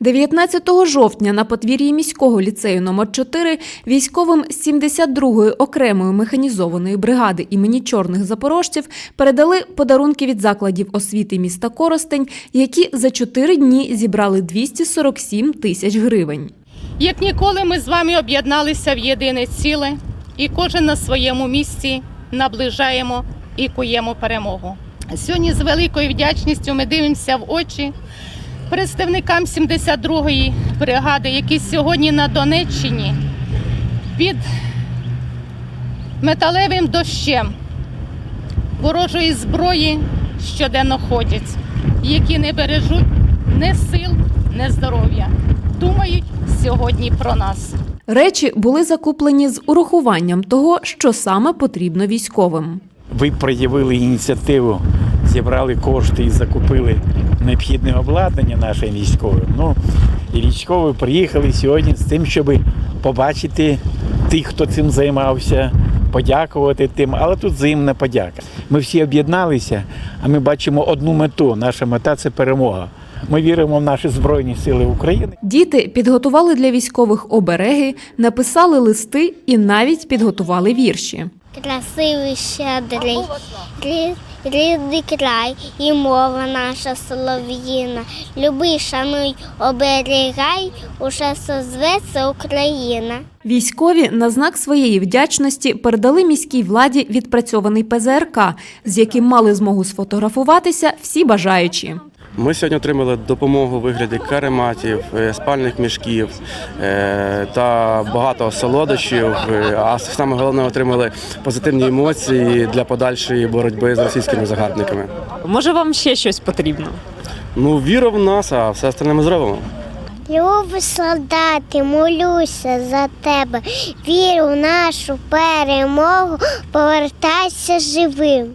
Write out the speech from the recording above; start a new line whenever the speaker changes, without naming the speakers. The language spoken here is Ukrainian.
19 жовтня на подвір'ї міського ліцею номер 4 військовим 72-ї окремої механізованої бригади імені чорних запорожців передали подарунки від закладів освіти міста Коростень, які за 4 дні зібрали 247 тисяч гривень.
Як ніколи, ми з вами об'єдналися в єдине ціле, і кожен на своєму місці наближаємо і куємо перемогу. Сьогодні з великою вдячністю ми дивимося в очі представникам 72-ї бригади, які сьогодні на Донеччині під металевим дощем ворожої зброї щоденно ходять, які не бережуть ні сил, ні здоров'я. Думають сьогодні про нас.
Речі були закуплені з урахуванням того, що саме потрібно військовим.
Ви проявили ініціативу, зібрали кошти і закупили необхідне обладнання нашим військовим. Ну і військові приїхали сьогодні з тим, щоб побачити тих, хто цим займався, подякувати тим. Але тут взаємна подяка. Ми всі об'єдналися, а ми бачимо одну мету. Наша мета це перемога. Ми віримо в наші збройні сили України.
Діти підготували для військових обереги, написали листи і навіть підготували вірші.
Красивий щедрий, рі- рідний край і мова наша солов'їна. Люби, шануй, оберігай, уже созветься Україна.
Військові на знак своєї вдячності передали міській владі відпрацьований ПЗРК, з яким мали змогу сфотографуватися всі бажаючі.
Ми сьогодні отримали допомогу у вигляді карематів, е, спальних мішків е, та багато солодощів. Е, А саме головне отримали позитивні емоції для подальшої боротьби з російськими загарбниками.
Може, вам ще щось потрібно?
Ну, віра в нас, а все остальне ми зробимо.
Любий солдати, молюся за тебе. Вірю в нашу перемогу, повертайся живим.